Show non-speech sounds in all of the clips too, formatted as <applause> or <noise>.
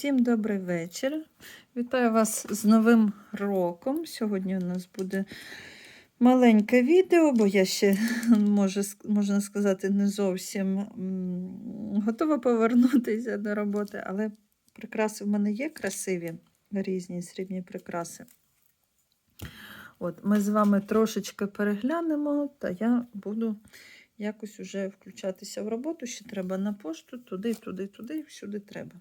Всім добрий вечір. Вітаю вас з Новим роком. Сьогодні у нас буде маленьке відео, бо я ще, можна сказати, не зовсім готова повернутися до роботи, але прикраси в мене є красиві, різні срібні прикраси. От, ми з вами трошечки переглянемо, та я буду якось уже включатися в роботу. Ще треба на пошту, туди, туди, туди, всюди треба.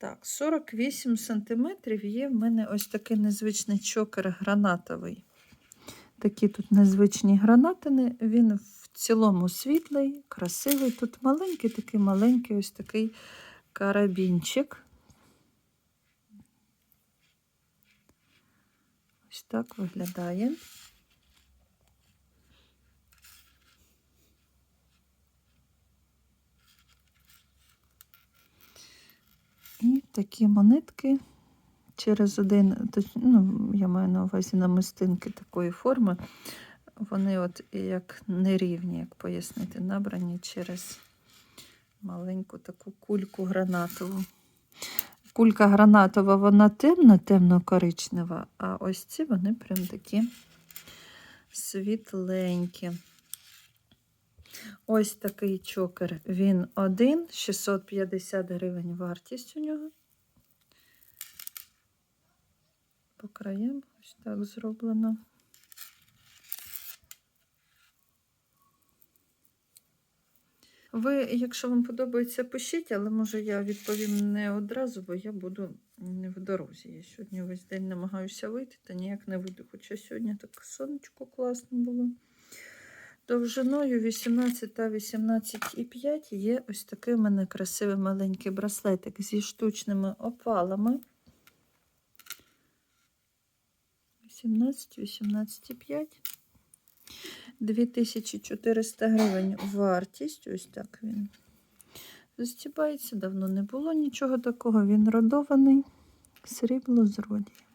Так, 48 сантиметрів є в мене ось такий незвичний чокер гранатовий. Такі тут незвичні гранатини. Він в цілому світлий, красивий. Тут маленький, такий маленький ось такий карабінчик. Ось так виглядає. І такі монетки через один, ну, я маю на увазі намистинки такої форми. Вони от як нерівні, як пояснити, набрані через маленьку таку кульку гранатову. Кулька гранатова, вона темна, темно-коричнева, а ось ці вони прям такі світленькі. Ось такий чокер. Він один, 650 гривень вартість у нього. По краям ось так зроблено. Ви, якщо вам подобається, пишіть, але може я відповім не одразу, бо я буду в дорозі. Я сьогодні весь день намагаюся вийти, та ніяк не вийду. Хоча сьогодні так сонечко класно було. Довжиною 18 та 18,5 є ось такий у мене красивий маленький браслетик зі штучними опалами. 18, 18,5. 2400 гривень вартість. Ось так він застібається. Давно не було нічого такого. Він родований. Срібло з.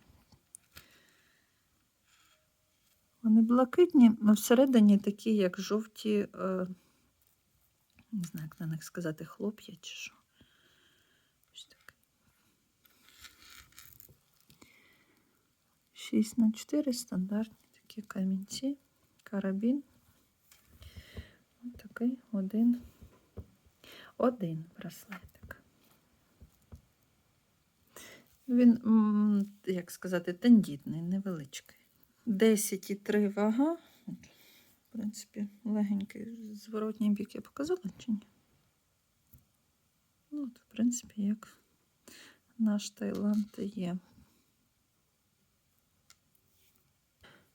Вони блакитні, а всередині такі, як жовті, е, не знаю, як на них сказати, хлоп'я чи що. Ось таке. 6 на 4 стандартні такі камінці, карабін. Ось такий один, один браслетик. Він, як сказати, тендітний, невеличкий. 10,3 вага. В принципі, легенький зворотній бік я показала чи ні? Ну, от, в принципі, як наш Таїланд є.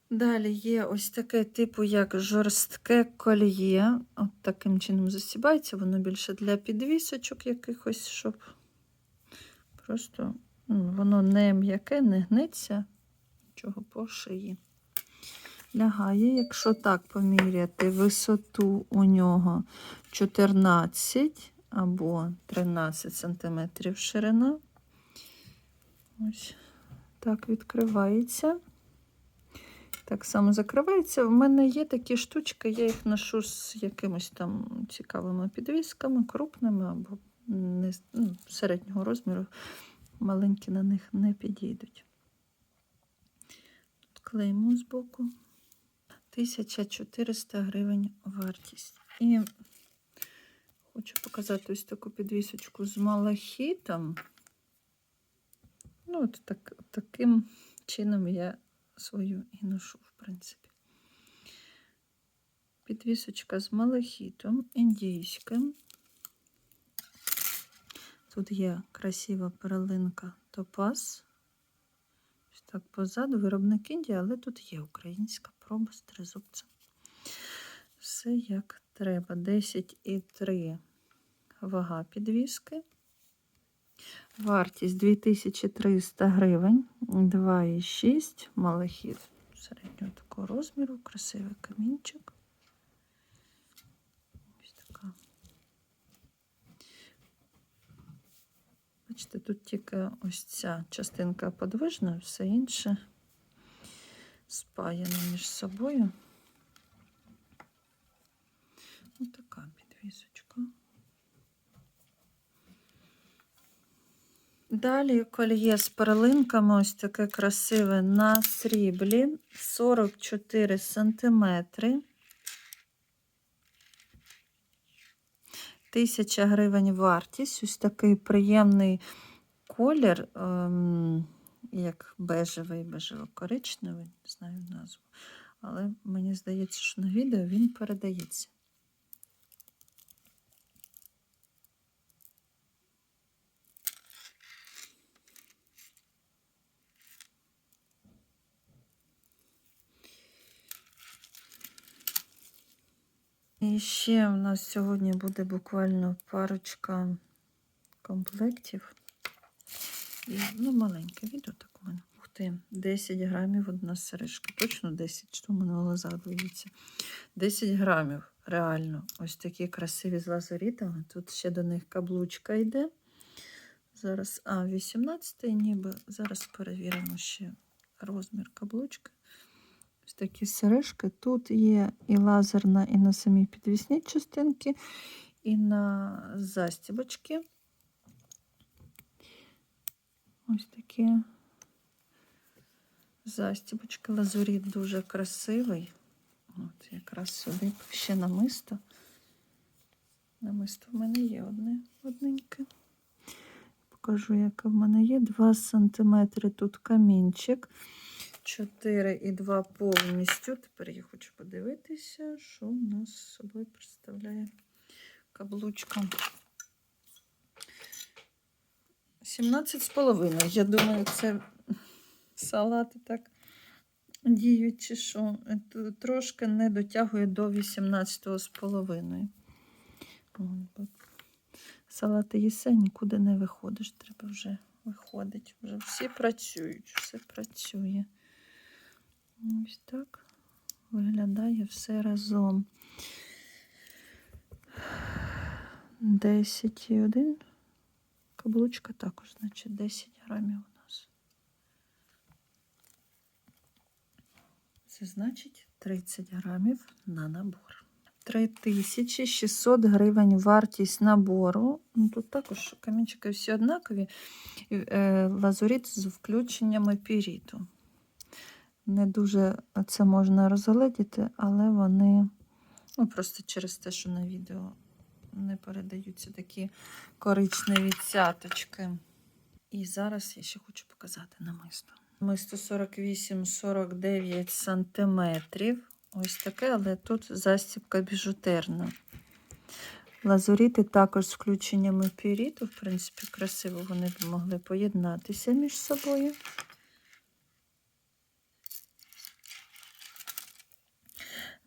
Далі є ось таке типу, як жорстке кольє. От таким чином засібається, воно більше для підвісочок якихось, щоб просто ну, воно не м'яке, не гнеться, нічого по шиї. Лягає, якщо так поміряти висоту у нього 14 або 13 см ширина. Ось так відкривається. Так само закривається. В мене є такі штучки, я їх ношу з якимось там цікавими підвісками, крупними або не, ну, середнього розміру. Маленькі на них не підійдуть. Клеймо з боку. 1400 гривень вартість. І хочу показати ось таку підвісочку з малахітом. Ну, от так, таким чином я свою і ношу, в принципі. Підвісочка з малахітом, індійським. Тут є красива перлинка топаз. Так позаду виробник Індії, але тут є українська проба з тризубцем. Все як треба. 10,3 вага підвіски. Вартість 2300 гривень, 2,6 малахіт середнього такого розміру, красивий камінчик. Ось така. Бачите, тут тільки ось ця частинка подвижна, все інше спаяно між собою. Ось така підвісочка. Далі кольє з перлинками, ось таке красиве на сріблі, 44 сантиметри. Тисяча гривень вартість. Ось такий приємний колір, ем, як бежевий, бежево-коричневий, не знаю назву. Але мені здається, що на відео він передається. І ще в нас сьогодні буде буквально парочка комплектів. Ну, маленьке відео так у мене. Ух ти, 10 грамів одна сережка. Точно 10, що в мене глазах дивіться. 10 грамів, реально. Ось такі красиві з лазурітами. Тут ще до них каблучка йде. Зараз, а, 18 ніби. Зараз перевіримо ще розмір каблучки. Ось такі сережки. Тут є і лазерна, і на самій підвісній частинки, і на застібочки. Ось такі застібочки. Лазуріт дуже красивий. От якраз сюди ще намисто. Намисто в мене є одне одненьке. Покажу, яке в мене є. 2 см тут камінчик. 4 і 2 повністю. Тепер я хочу подивитися, що у нас з собою представляє каблучка. 17,5. Я думаю, це салати так діють, чи що. Трошки не дотягує до 18,5. От, бо Салати їси, нікуди не виходиш. Треба вже виходить. Вже всі працюють, все працює. Ось так виглядає все разом. 10,1. Каблучка також, значить, 10 грамів у нас. Це значить 30 грамів на набор. 3600 гривень вартість набору. Ну, тут також камінчики всі однакові. Е, Лазурит з включеннями піріту. Не дуже це можна розгледіти, але вони ну, просто через те, що на відео не передаються такі коричневі цяточки. І зараз я ще хочу показати намисто. Намисто 48-49 сантиметрів. Ось таке, але тут застібка біжутерна. Лазуріти також з включеннями піріту. В принципі, красиво вони б могли поєднатися між собою.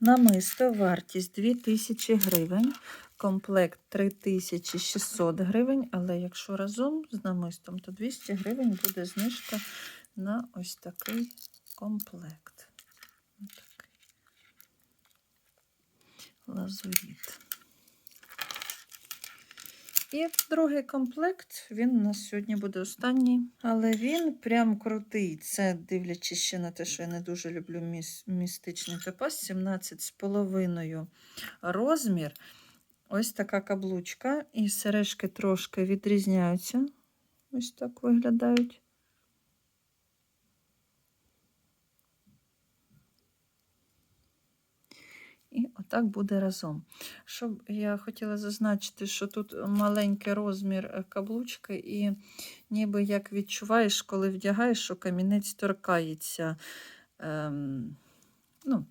Намисто вартість 2000 гривень, комплект 3600 гривень, але якщо разом з намистом, то 200 гривень буде знижка на ось такий комплект. Такий. Лазуріт. І другий комплект, він у нас сьогодні буде останній, але він прям крутий. Це дивлячись ще на те, що я не дуже люблю міс- містичний топаз, 17,5 розмір. Ось така каблучка, і сережки трошки відрізняються. Ось так виглядають. І отак буде разом. Щоб я хотіла зазначити, що тут маленький розмір е, каблучки, і ніби як відчуваєш, коли вдягаєш, що камінець торкається ем, ну,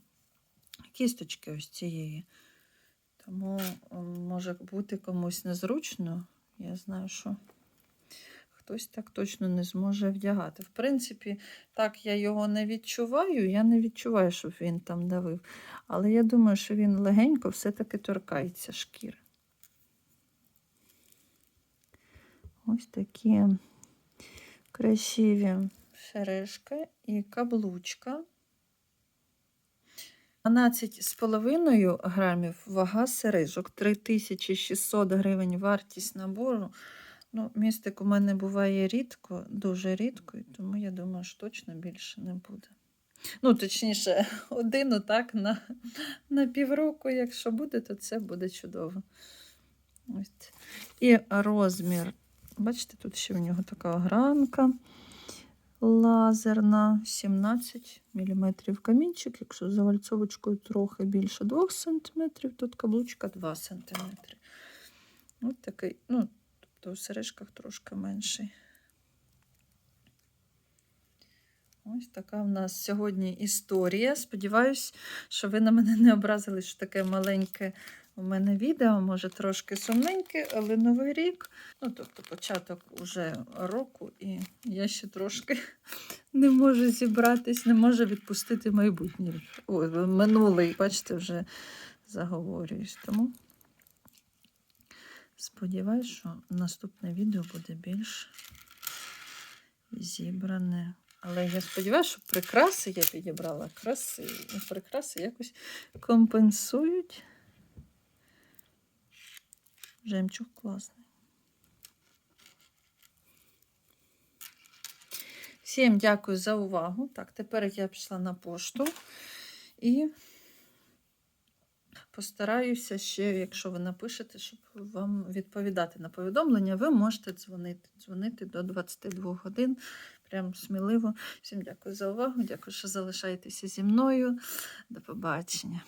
кісточки ось цієї. Тому може бути комусь незручно. Я знаю, що хтось так точно не зможе вдягати. В принципі, так я його не відчуваю. Я не відчуваю, щоб він там давив. Але я думаю, що він легенько все-таки торкається шкіри. Ось такі красиві сережки і каблучка. 12,5 грамів вага сережок, 3600 гривень вартість набору. Ну, містик у мене буває рідко, дуже рідко, і тому я думаю, що точно більше не буде. Ну, точніше, <laughs> один отак на, на півроку, якщо буде, то це буде чудово. Ось. І розмір Бачите, тут ще в нього така огранка лазерна, 17 мм камінчик. Якщо за вальцовочкою трохи більше 2 см, тут каблучка 2 см. Ось такий, ну, тобто у сережках трошки менший. Ось така в нас сьогодні історія. Сподіваюсь, що ви на мене не образили, що таке маленьке у мене відео, може трошки сумненьке, але новий рік. Ну, тобто початок уже року, і я ще трошки <laughs> не можу зібратись, не можу відпустити майбутнє. Ой, минулий, бачите, вже заговорююсь. Тому сподіваюсь, що наступне відео буде більш зібране. Але я сподіваюся, що прикраси я підібрала красиві. І прикраси якось компенсують. Жемчуг класний. Всім дякую за увагу. Так, тепер я пішла на пошту і постараюся ще, якщо ви напишете, щоб вам відповідати на повідомлення, ви можете дзвонити. Дзвонити до 22 годин. Прям сміливо. Всім дякую за увагу. Дякую, що залишаєтеся зі мною. До побачення.